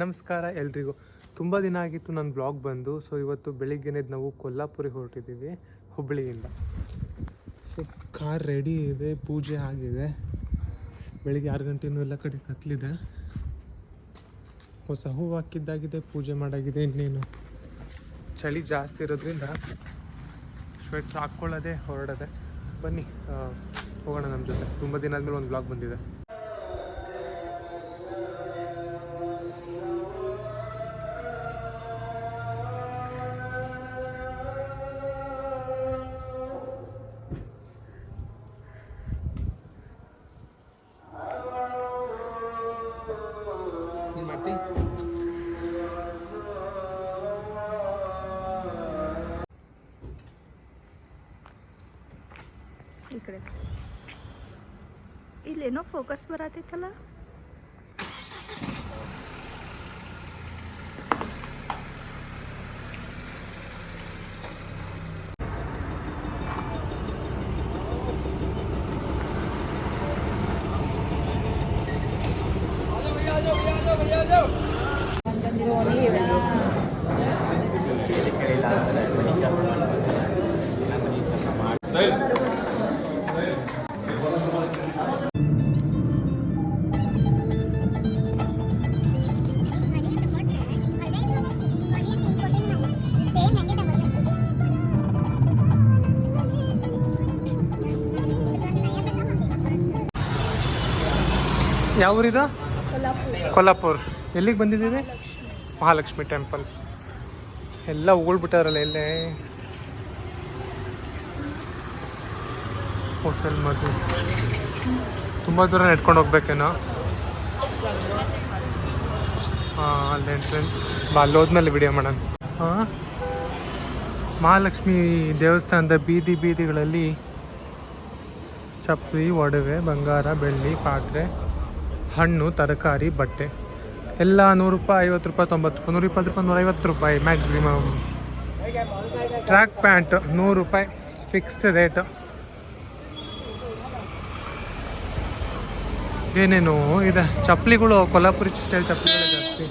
ನಮಸ್ಕಾರ ಎಲ್ರಿಗೂ. ತುಂಬ ದಿನ ಆಗಿತ್ತು ನನ್ನ ಬ್ಲಾಗ್ ಬಂದು ಸೊ ಇವತ್ತು ಬೆಳಿಗ್ಗೆನೇ ನಾವು ಕೊಲ್ಲಾಪುರಿಗೆ ಹೊರಟಿದ್ದೀವಿ ಹುಬ್ಬಳ್ಳಿಯಿಂದ ಸೊ ಕಾರ್ ರೆಡಿ ಇದೆ, ಪೂಜೆ ಆಗಿದೆ. ಬೆಳಿಗ್ಗೆ ಆರು ಗಂಟೆನೂ ಎಲ್ಲ ಕಡೆ ಕತ್ಲಿದೆ. ಹೊಸ ಹೂವು ಹಾಕಿದ್ದಾಗಿದೆ, ಪೂಜೆ ಮಾಡಾಗಿದೆ ಇನ್ನೇನು. ಚಳಿ ಜಾಸ್ತಿ ಇರೋದ್ರಿಂದ ಸ್ವೆಟ್ಸ್ ಹಾಕ್ಕೊಳ್ಳೋದೆ ಹೊರಡದೆ. ಬನ್ನಿ ಹೋಗೋಣ ನಮ್ಮ ಜೊತೆ. ತುಂಬ ದಿನ ಆದಮೇಲೆ ಒಂದು ಬ್ಲಾಗ್ ಬಂದಿದೆ. ಈ ಕಡೆ. ಇಲ್ಲೇನೋ ಫೋಕಸ್ ಬರತೈತಲ್ಲ? ಯಾವ ಊರಿದು? ಕೊಲ್ಲಾಪುರ್. ಎಲ್ಲಿಗೆ ಬಂದಿದ್ದೀವಿ ಮಹಾಲಕ್ಷ್ಮಿ ಟೆಂಪಲ್. ಎಲ್ಲ ಉಗುಳ್ಬಿಟ್ಟಾರಲ್ಲ ಎಲ್ಲೇ? ಹೋಟೆಲ್ ಮದು ತುಂಬ ದೂರ ನೆಟ್ಕೊಂಡು ಹೋಗ್ಬೇಕೇನೋ? ಹಾಂ ಅಲ್ಲಿ ಎಂಟ್ರೆನ್ಸ್ ಬಾ ಅಲ್ಲಿ ಹೋದ್ಮೇಲೆ ವಿಡಿಯೋ ಮಾಡೋಣ. ಹಾಂ? ಮಹಾಲಕ್ಷ್ಮಿ ದೇವಸ್ಥಾನದ ಬೀದಿ ಬೀದಿಗಳಲ್ಲಿ ಚಪ್ಪಲಿ ಒಡವೆ ಬಂಗಾರ ಬೆಳ್ಳಿ ಪಾತ್ರೆ. ಹಣ್ಣು, ತರಕಾರಿ, ಬಟ್ಟೆ. ಎಲ್ಲ ನೂರು ರೂಪಾಯಿ, ಐವತ್ತು ರೂಪಾಯಿ, ತೊಂಬತ್ತು ರೂಪಾಯಿ, ನೂರ ಇಪ್ಪತ್ತು ರೂಪಾಯಿ ನೂರೈವತ್ತು ರೂಪಾಯಿ ಮ್ಯಾಕ್ಸಿಮಮ್ ಟ್ರ್ಯಾಕ್ ಪ್ಯಾಂಟ್ ನೂರು ರೂಪಾಯಿ ಫಿಕ್ಸ್ಡ್ ರೇಟ್ ಏನೇನು ಇದೆ. ಚಪ್ಪಲಿಗಳು ಕೊಲ್ಲಾಪುರಿ ಸ್ಟೈಲ್ ಚಪ್ಪಲಿಗಳು ಜಾಸ್ತಿ.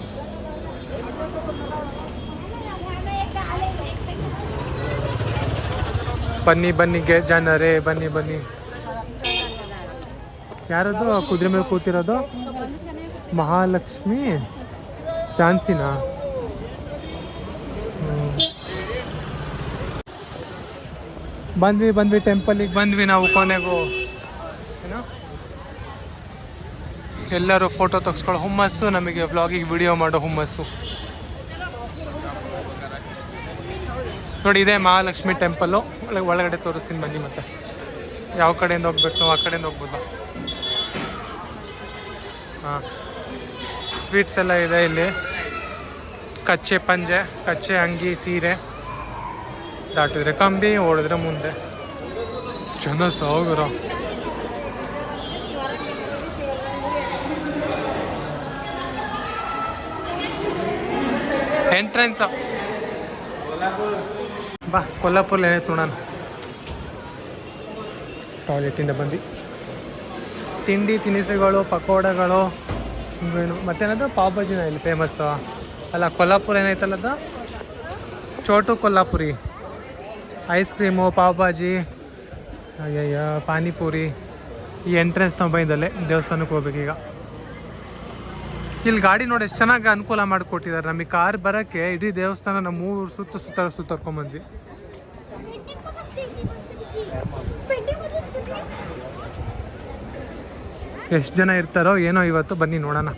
ಬನ್ನಿ ಬನ್ನಿ ಗೆ ಜನರೇ, ಬನ್ನಿ ಬನ್ನಿ. ಯಾರದು? ಕುದುರೆ ಮೇಲೆ ಕೂತಿರೋದು? ಮಹಾಲಕ್ಷ್ಮಿ ಝಾನ್ಸಿನಾ. ಬಂದ್ವಿ ಬಂದ್ವಿ ಟೆಂಪಲಿಗೆ. ಬಂದ್ವಿ ನಾವು ಕೊನೆಗೂ. ಎಲ್ಲರೂ ಫೋಟೋ ತೆಗೆಸ್ಕೊಳ್ಳೋ ಹುಮ್ಮಸ್ಸು, ನಮಗೆ ವ್ಲಾಗಿಗೆ ವಿಡಿಯೋ ಮಾಡೋ ಹುಮ್ಮಸ್ಸು. ನೋಡಿ, ಇದೇ ಮಹಾಲಕ್ಷ್ಮಿ ಟೆಂಪಲ್ಲು. ಒಳಗೆ ಒಳಗಡೆ ತೋರಿಸ್ತೀನಿ, ಬನ್ನಿ ಮತ್ತೆ. ಯಾವ ಕಡೆಯಿಂದ ಹೋಗ್ಬೇಕು ನಾವು ಆ ಕಡೆಯಿಂದ ಹೋಗ್ಬೋದು? ಹಾಂ ಸ್ವೀಟ್ಸ್ ಎಲ್ಲ ಇದೆ ಇಲ್ಲಿ. ಕಚ್ಚೆ ಪಂಜೆ, ಕಚ್ಚೆ ಅಂಗಿ, ಸೀರೆ. ದಾಟಿದ್ರೆ ಕಂಬಿ, ಓಡಿದ್ರೆ ಮುಂದೆ. ಜನ ಸಾವಿರ ಎಂಟ್ರೆನ್ಸ್ ಬಾ, ಕೊಲ್ಲಾಪುರ್ಲೇ ಏನೈತೆ ನೋಡೋಣ. ಟಾಯ್ಲೆಟಿಂದ ಬಂದು. ತಿಂಡಿ ತಿನಿಸುಗಳು, ಪಕೋಡಗಳು ಏನು ಮತ್ತೇನದು ಪಾವ್ ಭಾಜಿನ ಇಲ್ಲಿ ಫೇಮಸ್ಸು ಅಲ್ಲ, ಕೊಲ್ಲಾಪುರ ಏನೈತಲ್ಲದ ಚೋಟು ಕೊಲ್ಲಾಪುರಿ. ಐಸ್ ಕ್ರೀಮು ಪಾವ್ ಭಾಜಿ, ಅಯ್ಯಯ್ಯ, ಪಾನಿಪುರಿ. ಈ ಎಂಟ್ರೆನ್ಸ್ ನಾವು ಬೈದಲ್ಲೇ ದೇವಸ್ಥಾನಕ್ಕೆ ಹೋಗ್ಬೇಕೀಗ ಇಲ್ಲಿ ಗಾಡಿ ನೋಡಿ ಎಷ್ಟು ಚೆನ್ನಾಗಿ ಅನುಕೂಲ ಮಾಡಿಕೊಟ್ಟಿದ್ದಾರೆ ನಮಗೆ ಕಾರ್ ಬರೋಕ್ಕೆ ಇಡೀ ದೇವಸ್ಥಾನ ನಮ್ಮ ಮೂರು ಸುತ್ತ ಸುತ್ತ ಸುತ್ತರ್ಕೊಂಬಂದ್ವಿ ಎಷ್ಟು ಜನ ಇರ್ತಾರೋ ಏನೋ ಇವತ್ತು ಬನ್ನಿ ನೋಡೋಣ.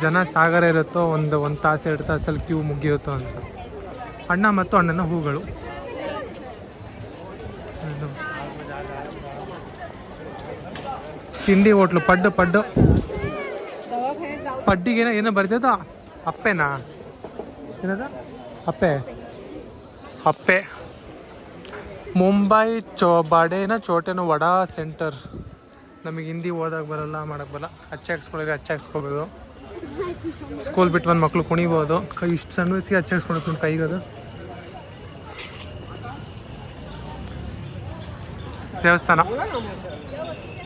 ಜನ ಸಾಗರ ಇರುತ್ತೋ ಒಂದು ಒಂದು ತಾಸು, ಎರಡು ತಾಸಲ್ಲಿ ಕ್ಯೂ ಮುಗಿಯುತ್ತೋ ಅಂತ. ಅಣ್ಣ ಮತ್ತು ಅಣ್ಣನ ಹೂಗಳು. ತಿಂಡಿ ಹೋಟ್ಲು, ಪಡ್ಡು ಪಡ್ಡು. ಪಡ್ಡಿಗೇನೋ ಏನೋ ಬರ್ತದ ಅಪ್ಪೆನಾ? ಏನದ? ಅಪ್ಪೆ. ಅಪ್ಪೆ. ಮುಂಬೈ ಚೋ, ಬಾಡೇನ ಚೋಟೆನೋ ವಡಾ, ಸೆಂಟರ್. ನಮಗೆ ಹಿಂದಿ ಓದಕ್ಕೆ ಬರಲ್ಲ ಮಾಡಕ್ಕೆ ಬರಲ್ಲ. ಹಚ್ಚ ಹಾಕ್ಸ್ಕೊಳ್ಳೋದ್ರೆ ಹಚ್ಚ ಹಾಕ್ಸ್ಕೊಬೋದು. ಸ್ಕೂಲ್ ಬಿಟ್ಟು ಬಂದು ಮಕ್ಕಳು ಕುಣಿಬೋದು. ಕೈ ಇಷ್ಟು ಸಣ್ಣ ವಯಸ್ಸಿಗೆ ಹಚ್ಚ ಹಾಕ್ಸ್ಕೊಳಕ್ಕೆ ಕೈಗದು ದೇವಸ್ಥಾನ.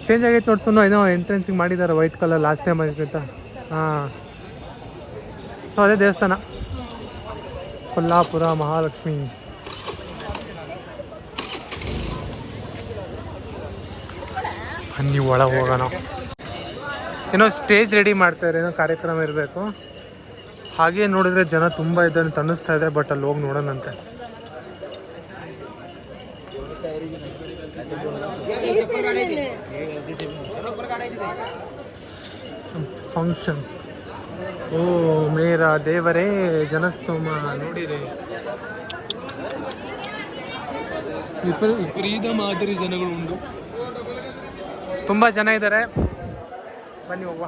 ಚೇಂಜ್ ಆಗೈತೆ ನೋಡ್ಸು ಏನೋ ಎಂಟ್ರೆನ್ಸಿಗೆ ಮಾಡಿದ್ದಾರೆ ವೈಟ್ ಕಲರ್ ಲಾಸ್ಟ್ ಟೈಮ್ ಆಗಿರ್ತ ಹಾಂ. ಸೊ ಅದೇ ದೇವಸ್ಥಾನ. ಕೊಲ್ಲಾಪುರ ಮಹಾಲಕ್ಷ್ಮಿ. ಬನ್ನಿ ಒಳಗೆ ಹೋಗೋಣ. ಏನೋ ಸ್ಟೇಜ್ ರೆಡಿ ಮಾಡ್ತಾರೆ ಏನೋ ಕಾರ್ಯಕ್ರಮ ಇರಬೇಕು. ಹಾಗೆ ನೋಡಿದ್ರೆ ಜನ ತುಂಬ ಇದ್ದಾರೆ ತನ್ನಿಸ್ತಾ ಇದೆ ಬಟ್ ಅಲ್ಲಿ ಹೋಗಿ ನೋಡೋಣಂತೆ ಫಂಕ್ಷನ್ ಓ, ಮೇರ ದೇವರೇ, ಜನಸ್ತೋಮ. ನೋಡಿರಿ ವಿಪರೀ ವಿಪರೀತ ಮಾದರಿ ಜನಗಳು ಉಂಟು ತುಂಬ ಜನ ಇದ್ದಾರೆ ಬನ್ನಿ ಹೋಗುವ.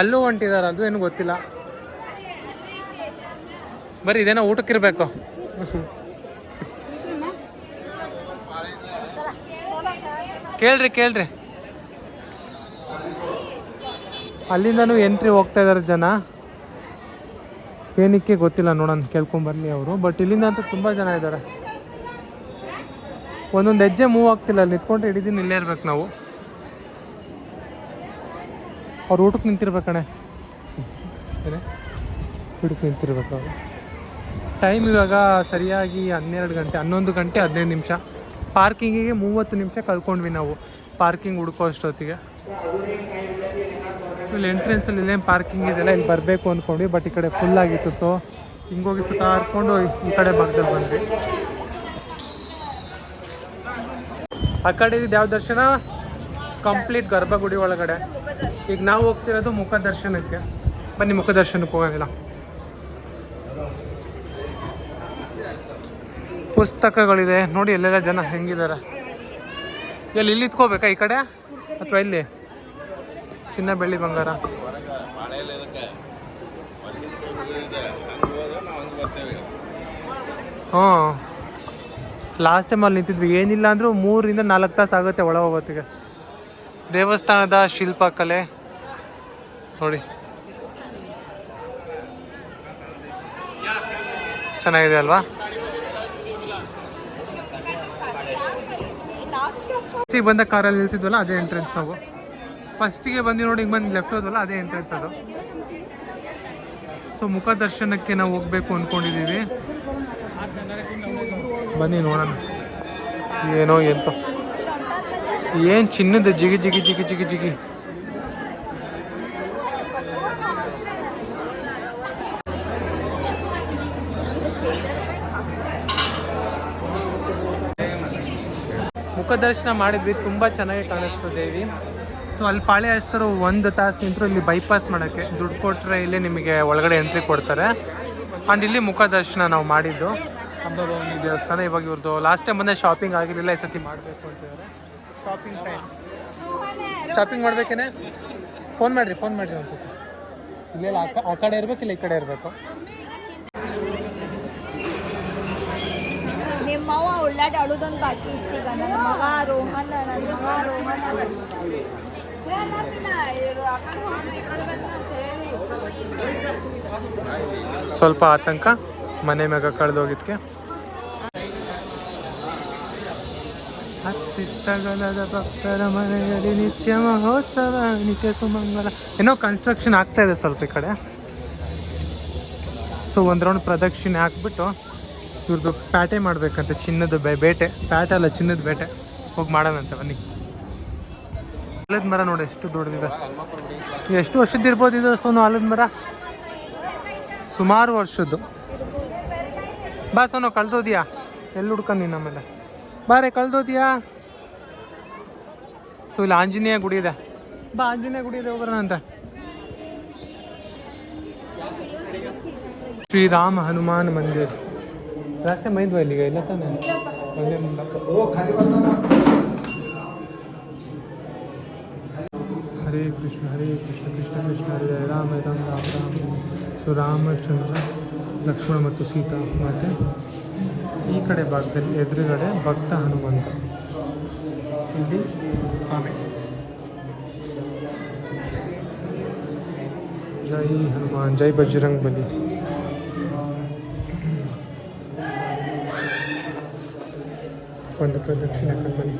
ಅಲ್ಲೂ ಹೊಂಟಿದಾರ ಅದು ಏನು ಗೊತ್ತಿಲ್ಲ. ಬರೀ ಇದೇನೋ ಊಟಕ್ಕಿರ್ಬೇಕು. ಕೇಳ್ರಿ ಕೇಳ್ರಿ. ಅಲ್ಲಿಂದನೂ ಎಂಟ್ರಿ ಹೋಗ್ತಾ ಇದ್ದಾರೆ ಜನ. ಏನಕ್ಕೆ ಗೊತ್ತಿಲ್ಲ ನೋಡೋಣ ಕೇಳ್ಕೊಂಬರ್ಲಿ ಅವರು. ಬಟ್ ಇಲ್ಲಿಂದ ಅಂತೂ ತುಂಬ ಜನ ಇದ್ದಾರೆ ಒಂದೊಂದು ಹೆಜ್ಜೆ ಮೂವ್ ಆಗ್ತಿಲ್ಲ, ಅಲ್ಲಿ ನಿಂತ್ಕೊಂಡು ಇಡೀ ಇಲ್ಲೇ ಇರ್ಬೇಕು ನಾವು. ಅವ್ರು ಊಟಕ್ಕೆ ನಿಂತಿರ್ಬೇಕಣೆ ಕಣೆ. ಊಟಕ್ಕೆ ನಿಂತಿರ್ಬೇಕು ಅವರು. ಟೈಮ್ ಇವಾಗ ಸರಿಯಾಗಿ ಹನ್ನೆರಡು ಗಂಟೆ, ಹನ್ನೊಂದು ಗಂಟೆ ಹದಿನೈದು ನಿಮಿಷ. ಪಾರ್ಕಿಂಗಿಗೆ ಮೂವತ್ತು ನಿಮಿಷ ಕಳ್ಕೊಂಡ್ವಿ ನಾವು ಪಾರ್ಕಿಂಗ್ ಹುಡ್ಕೋ ಅಷ್ಟೊತ್ತಿಗೆ. ಇಲ್ಲಿ ಎಂಟ್ರೆನ್ಸಲ್ಲಿ ಇಲ್ಲೇನು ಪಾರ್ಕಿಂಗ್ ಇದೆಲ್ಲ ಇಲ್ಲಿ ಬರಬೇಕು ಅಂದ್ಕೊಂಡ್ವಿ ಬಟ್ ಈ ಕಡೆ ಫುಲ್ ಆಗಿತ್ತು ಸೊ ಹಿಂಗೋಗಿ ಸುತ್ತಾಡ್ಕೊಂಡು ಈ ಕಡೆ ಭಾಗದಲ್ಲಿ ಬಂದ್ವಿ. ಆ ಕಡೆ ಇದು ಯಾವ ದರ್ಶನ? ಕಂಪ್ಲೀಟ್ ಗರ್ಭಗುಡಿ ಒಳಗಡೆ. ಈಗ ನಾವು ಹೋಗ್ತಿರೋದು ಮುಖ ದರ್ಶನಕ್ಕೆ. ಬನ್ನಿ ಮುಖ ದರ್ಶನಕ್ಕೆ ಹೋಗೋದಿಲ್ಲ ಪುಸ್ತಕಗಳಿದೆ. ನೋಡಿ ಎಲ್ಲೆಲ್ಲ ಜನ ಹೆಂಗಿದ್ದಾರೆ. ಎಲ್ಲಿ, ಇಲ್ಲಿ ಇತ್ಕೋಬೇಕಾ ಈ ಕಡೆ? ಅಥವಾ ಇಲ್ಲಿ? ಚಿನ್ನ ಬೆಳ್ಳಿ ಬಂಗಾರ. ಹ್ಞೂ ಲಾಸ್ಟ್ ಟೈಮ್ ಅಲ್ಲಿ ನಿಂತಿದ್ವಿ. ಏನಿಲ್ಲ ಅಂದರೂ ಮೂರಿಂದ ನಾಲ್ಕು ತಾಸು ಆಗುತ್ತೆ ಒಳ ಹೋಗೋತ್ತಿಗೆ ದೇವಸ್ಥಾನದ ಶಿಲ್ಪಕಲೆ ನೋಡಿ. ಚೆನ್ನಾಗಿದೆ ಅಲ್ವಾ? ಫಸ್ಟಿಗೆ ಬಂದ ಕಾರಲ್ಲಿ ನಿಲ್ಸಿದ್ವಲ್ಲ, ಅದೇ ಎಂಟ್ರೆನ್ಸ್ ನಾವು. ಫಸ್ಟಿಗೆ ಬಂದು ನೋಡಿ ಬಂದು ಲೆಫ್ಟ್ ಹೋದ್ವಲ್ಲ, ಅದೇ ಎಂಟ್ರೆನ್ಸ್ ಅದು. ಸೊ ಮುಖ ದರ್ಶನಕ್ಕೆ ನಾವು ಹೋಗ್ಬೇಕು ಅಂದ್ಕೊಂಡಿದ್ದೀವಿ ಬನ್ನಿ ನೋಡೋಣ. ಏನೋ ಎಂತ. ಏನು ಚಿನ್ನದ ಜಿಗಿ ಜಿಗಿ ಜಿಗಿ ಜಿಗಿ ಜಿಗಿ. ಮುಖ ದರ್ಶನ ಮಾಡಿದ್ವಿ, ತುಂಬ ಚೆನ್ನಾಗಿ ಕಾಣಿಸ್ತು ದೇವಿ. ಸೊ ಅಲ್ಲಿ ಪಾಳೆ ಹಚ್ತರು ಒಂದು ತಾಸು ನಿಂತರು ಇಲ್ಲಿ ಬೈಪಾಸ್ ಮಾಡೋಕ್ಕೆ. ದುಡ್ಡು ಕೊಟ್ಟರೆ ಇಲ್ಲಿ ನಿಮಗೆ ಒಳಗಡೆ ಎಂಟ್ರಿ ಕೊಡ್ತಾರೆ. ಆ್ಯಂಡ್ ಇಲ್ಲಿ ಮುಖ ದರ್ಶನ ನಾವು ಮಾಡಿದ್ದು. ಅಂಬಾಭವಾನಿ ದೇವಸ್ಥಾನ. ಇವಾಗ ಇವ್ರದ್ದು ಲಾಸ್ಟ್ ಟೈಮ್ ಬಂದರೆ ಶಾಪಿಂಗ್ ಆಗಿರಲಿಲ್ಲ ಈ ಸತಿ ಮಾಡಬೇಕು ಅಂತಿದ್ದಾರೆ ಶಾಪಿಂಗ್ ಟೈಮ್ ಶಾಪಿಂಗ್ ಮಾಡ್ಬೇಕೇನೆ? ಫೋನ್ ಮಾಡಿರಿ ಫೋನ್ ಮಾಡಿರಿ ಒಂದು ಸತಿ ಇಲ್ಲೆಲ್ಲ ಆ ಕಡೆ ಇರ್ಬೇಕು ಇಲ್ಲ ಈ ಕಡೆ ಇರಬೇಕು? ನಿಮ್ಮ ಉಳ್ಳಾಟ ಆಡೋದೊಂದು ಬಾಕಿ ಇತ್ತೀಗ ನನ್ನ ಮಗ ರೋಹನ್ ನನ್ನ ಮಗ ರೋಹನ್ ಸ್ವಲ್ಪ ಆತಂಕ? ಮನೆ ಮ್ಯಾಗ ಕಳೆದೋಗಿದ್ಕೆ ಹತ್ತಿತ್ತಗಲದ ಭಕ್ತರ ಮನೆಯಲ್ಲಿ ನಿತ್ಯ ಮಹೋತ್ಸವ ನಿತ್ಯ ಸುಮಂಗಲ ಏನೋ ಕನ್ಸ್ಟ್ರಕ್ಷನ್ ಆಗ್ತಾ ಇದೆ ಸ್ವಲ್ಪ ಈ ಕಡೆ. ಸೊ ಒಂದು ರೌಂಡ್ ಪ್ರದಕ್ಷಿಣೆ ಹಾಕ್ಬಿಟ್ಟು ಇವ್ರದ್ದು ಪ್ಯಾಟೆ ಮಾಡ್ಬೇಕಂತ ಚಿನ್ನದ ಬೇಟೆ. ಪ್ಯಾಟೆ ಅಲ್ಲ, ಚಿನ್ನದ ಬೇಟೆ. ಹೋಗಿ ಮಾಡೋಣಂತೆ ಬನ್ನಿ. ಆಲದ ಮರ ನೋಡಿ, ಎಷ್ಟು ದೊಡ್ಡದಿದೆ. ಎಷ್ಟು ವರ್ಷದ್ದು ಇರ್ಬೋದು ಇದು ಸೋನು ಆಲದ ಮರ? ಸುಮಾರು ವರ್ಷದ್ದು. ಬಾ ಸೋನು ಕಳ್ದೋದ್ಯಾ? ಎಲ್ಲಿ ಹುಡ್ಕೊಂಡು ನೀನು ನಮ್ಮೆಲ್ಲ ಬಾರೆ ಕಳ್ದೋದ್ಯಾ? ಸೊ, ಇಲ್ಲಿ, ಆಂಜನೇಯ ಗುಡಿ ಇದೆ. ಬಾ, ಆಂಜನೇಯ ಗುಡಿ ಇದೆ, ಹೋಗೋಣ ಅಂತ. ಶ್ರೀರಾಮ ಹನುಮಾನ್ ಮಂದಿರ್. ರಾಸ್ತೆ ಮೈದ್ವ ಇಲ್ಲಿಗೆ? ಇಲ್ಲ ತಾನೆ? ಹರೇ ಕೃಷ್ಣ ಹರೇ ಕೃಷ್ಣ ಕೃಷ್ಣ ಕೃಷ್ಣ ಹರೇ, ರಾಮ ರಾಮ ರಾಮ ರಾಮ. ಸೊ, ರಾಮಚಂದ್ರ ಲಕ್ಷ್ಮಣ ಮತ್ತು ಸೀತಾ ಮಾತೆ. ಈ ಕಡೆ ಭಾಗದಲ್ಲಿ ಎದುರುಗಡೆ ಭಕ್ತ ಹನುಮಂತ. ಇಲ್ಲಿ ಆಮೆ. ಜೈ ಹನುಮಾನ್, ಜೈ ಬಜರಂಗ್ ಬಲಿ. ಒಂದು ಪ್ರದಕ್ಷಿಣೆ ಬನ್ನಿ.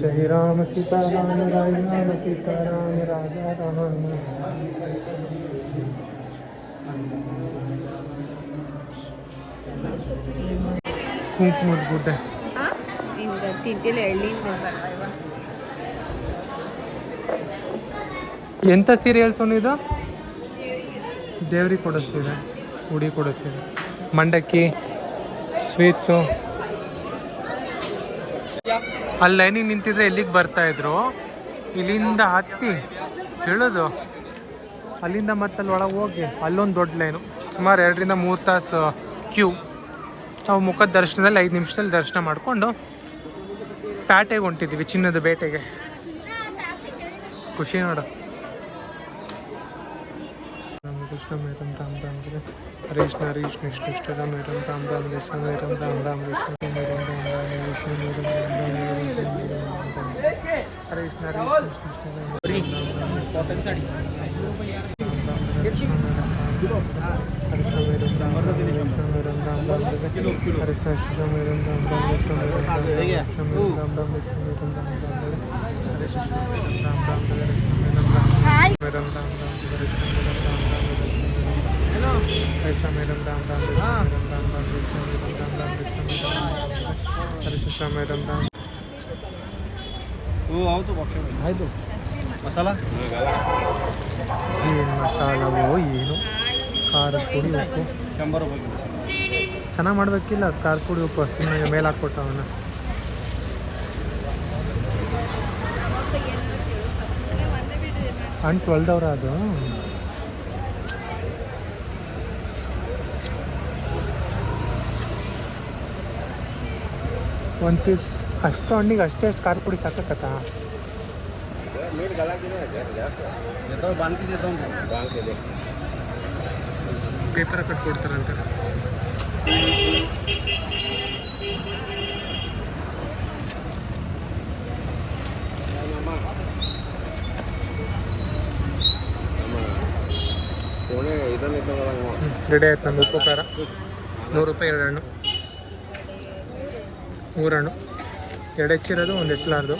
ಜೈ ರಾಮ ಸೀತಾರಾಮ, ರಾಯ ರಾಮ ಸೀತಾರಾಮ, ರಾಜ ರಾಮ. ಗುಡ್ಡೆ. ತಿಂತಿಲ್ಲ ಎಳ್ಳಿಂದ ಎಂಥ ಸೀರಿಯಲ್ ಸೋನು ಇದು? ದೇವ್ರಿಗೆ ಕೊಡಿಸ್ತಿದೆ ಉಡಿ ಕೊಡಿಸ್ತಿದೆ ಮಂಡಕ್ಕಿ ಸ್ವೀಟ್ಸು ಅಲ್ಲಿ ಲೈನಿಗೆ ನಿಂತಿದ್ರೆ ಎಲ್ಲಿಗೆ ಬರ್ತಾ ಇದ್ರು? ಇಲ್ಲಿಂದ ಹತ್ತಿ. ಹೇಳೋದು? ಅಲ್ಲಿಂದ ಮತ್ತೆ ಅಲ್ಲಿ ಒಳಗೆ ಹೋಗಿ. ಅಲ್ಲೊಂದು ದೊಡ್ಡ ಲೈನು. ಸುಮಾರು ಎರಡರಿಂದ ಮೂರು ತಾಸು ಕ್ಯೂ. ನಾವು ಮುಖದ ದರ್ಶನದಲ್ಲಿ ಐದು ನಿಮಿಷದಲ್ಲಿ ದರ್ಶನ ಮಾಡಿಕೊಂಡು ಪ್ಯಾಟೆಗೆ ಹೊಂಟಿದ್ದೀವಿ ಚಿನ್ನದ ಬೇಟೆಗೆ ಖುಷಿ ನೋಡು ರಾಮಕೃಷ್ಣ ಮೇರಂ ರಾಮ್ ರಾಮ್ ಹರೀಶ್ ಇಷ್ಟ ರಾಮ್ ಮೇರಂ ರಾಮ್ ರಾಮ್ ಕೃಷ್ಣ ಇಷ್ಟ ರಾಮ್ ರಾಮ್ ಕೃಷ್ಣ ಮೇರಂ ರಾಮ್ ರಾಮ್ ಮೇರಂ ರಾಮ್ ರಾಮ್ ಹರೇ ಕೃಷ್ಣ ಮೇರಂ ರಾಮ್ ಮೇರಂ ರಾಮ್ ರಾಮ್ ಹರೇ ಕೃಷ್ಣ ಮೇರಂ ರಾಮ್ ರಾಮ್ ಹರೇ ಮೇರಂ ರಾಮ್ ರಾಮ್ ಮೇರಂ ರಾಮ್ ರಾಮ್ ವಿಷ್ಣು ಮೇರಂ ರಾಮ್ ರಾಮ್ ವಿಷ್ಣು ಮೇರಂ ರಾಮ್ ರಾಮ್ ಹರೇ ಕೃಷ್ಣ ಮೇರಂ ರಾಮ್ ಆಯ್ತು ಮಸಾಲ ಏನು ಮಸಾಲವೋ ಏನು ಖಾರ ಪುಡಿ ಉಪ್ಪು ಚೆನ್ನಾಗಿ ಮಾಡಬೇಕಿಲ್ಲ ಖಾರ ಪುಡಿ ಉಪ್ಪು ಸುಮ್ಮನೆ ಮೇಲೆ ಹಾಕ್ಕೊಟ್ಟ ಅವನ್ನ ಅಂಟು ಒಳ್ದವ್ರ ಅದು. ಒಂದು ಪೀಸ್ ಅಷ್ಟು ಹಣ್ಣಿಗೆ ಅಷ್ಟೇ ಅಷ್ಟು ಖಾರ ಪುಡಿ ಸಾಕತ್ತ येतो ಪೇಪರ್ ಕಟ್ ಕೊಡ್ತಾರಂತೆ ರೆಡಿ ಆಯ್ತು ನಮ್ಮ ಉಪ್ಪು ಖಾರ. ನೂರು ರೂಪಾಯಿ ಎರಡು ಹಣ್ಣು. ಮೂರು ಹಣ್ಣು. ಎರಡು ಹೆಚ್ಚಿರೋದು, ಒಂದು ಹೆಚ್ಚಲಾರ್ದು.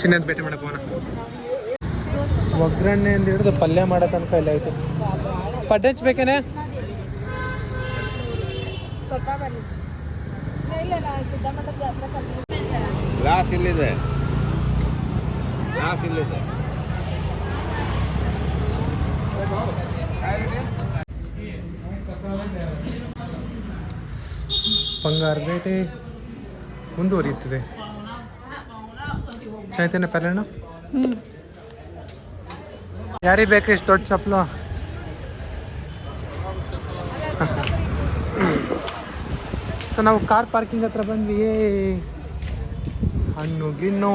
ಚಿನ್ನದ ಭೇಟಿ ಮಾಡಕ್ಕೆ ಹೋಗೋಣ. ಒಗ್ಗರಣೆಯಿಂದ ಹಿಡಿದು ಪಲ್ಯ ಮಾಡೋ ತನಕ ಇಲ್ಲ ಆಯ್ತು ಪಡ್ಡೆ ಹಚ್ಬೇಕೇನೆ ಗ್ಲಾಸ್ ಇಲ್ಲಿದೆ. ಗ್ಲಾಸ್ ಇಲ್ಲಿದೆ. ಬಂಗಾರ ಬೇಟೆ ಮುಂದುವರಿಯುತ್ತಿದೆ. ಚೈತನ್ಯ ಪಲ್ಯಣ ಹ್ಮ್. ಯಾರಿಗೆ ಬೇಕು ಇಷ್ಟು ದೊಡ್ಡ ಚಪ್ಪಲು ಸೊ ನಾವು ಕಾರ್ ಪಾರ್ಕಿಂಗ್ ಹತ್ರ ಬಂದ್ವಿ. ಹಣ್ಣು ಗಿಣ್ಣು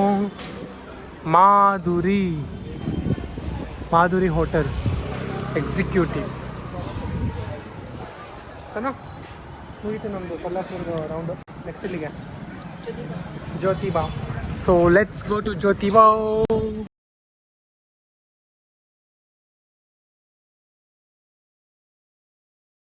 ಮಾಧುರಿ. Madhuri hotel executive. ಸಣ್ಣ ಮುಗಿತು ನಮ್ಮದು ಕೊಲ್ಲಾಪುರದ ರೌಂಡು ನೆಕ್ಸ್ಟ್ ಇಲ್ಲಿಗೆ. Jyotiba. So let's go to Jyotibao.